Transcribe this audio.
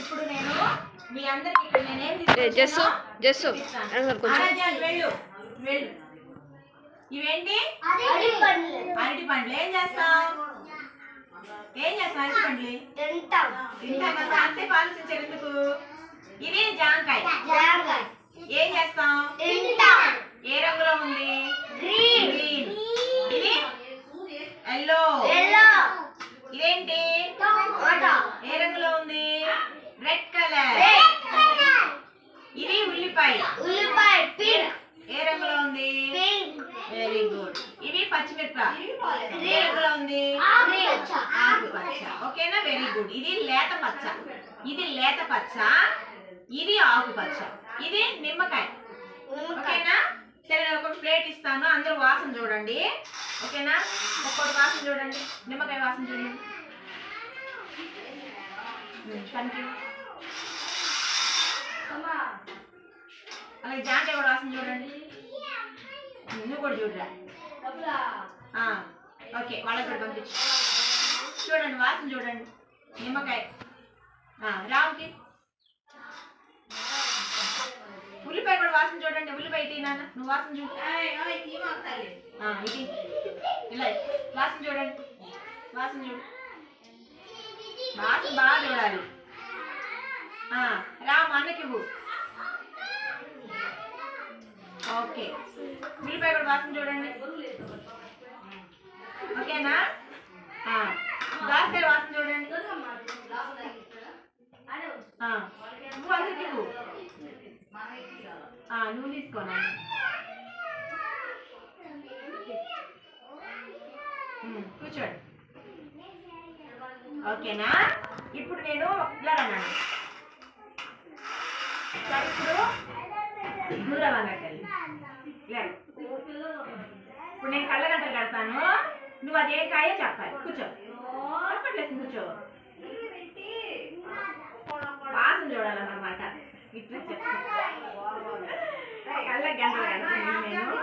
ఇప్పుడు నేను మీ అందరికి ఇక్కడ నేనేం ఏ, జస్సు జస్సు కొంచెం వెళ్ళు వెళ్ళు. ఇవేంటి? అరటి పండ్లు. ఏం చేస్తావు? ఏం చేస్తావు అరటి పండ్లు? తింటాం. కదా అంతే ఆలోచించారు ఎందుకు? ఇది జాంకాయ. ఏం చేస్తాం ఏ రంగులో ఉంది గ్రీన్ ఇది ఎల్లో ఇదేంటి ఏ రంగులో ఉంది రెడ్ కలర్ ఇది ఉల్లిపాయ ఏ రంగులో ఉంది? వెరీ గుడ్ ఇవి పచ్చిమిరపకాయ ఏ రంగులో ఉంది? ఆకుపచ్చ. ఓకేనా? వెరీ గుడ్ ఇది లేత పచ్చ. ఇది లేత పచ్చ. ఇది ఆకుపచ్చ. ఇది నిమ్మకాయ. ఓకేనా? సరే నేను ఒక ప్లేట్ ఇస్తాను. అందరూ వాసన చూడండి. ఓకేనా? ఒక్కొక్కటి వాసన చూడండి. నిమ్మకాయ వాసన చూడండి. థ్యాంక్ యూ అలాగే జాంకాయ కూడా వాసన చూడండి. నువ్వు కూడా చూడరా. ఓకే వాళ్ళకి కూడా పంపించు. చూడండి వాసన చూడండి. నిమ్మకాయ. రామ్కి ఉల్లిపాయ కూడా వాసన చూడండి ఉల్లిపాయ ఇటీ నాన్న. నువ్వు వాసన చూడు. ఇటీ ఇలా వాసన చూడండి. వాసన చూడు. వాసన బాగా చూడాలి. రామ్ అన్నకి ఇవ్వు ఓకే ఉల్లిపాయ కూడా వాసన చూడండి. ఓకేనా? దాసకాయ వాసన చూడండి. నువ్వు అందరికి ఇవ్వు నువ్వు తీసుకోనా కూర్చోండి. ఓకేనా? ఇప్పుడు నేను ఇలా అన్నాను ఇప్పుడు దూరం అన్నట్టు లేదు ఇప్పుడు నేను కళ్ళ గంటలు కడతాను. నువ్వు అదే కాయో చెప్పాలి. కూర్చో. హాస్పిటల్ కూర్చో. వాసన చూడాలన్నమాట. ఇట్లా చెప్పు కళ్ళ గంటలు కడతాను.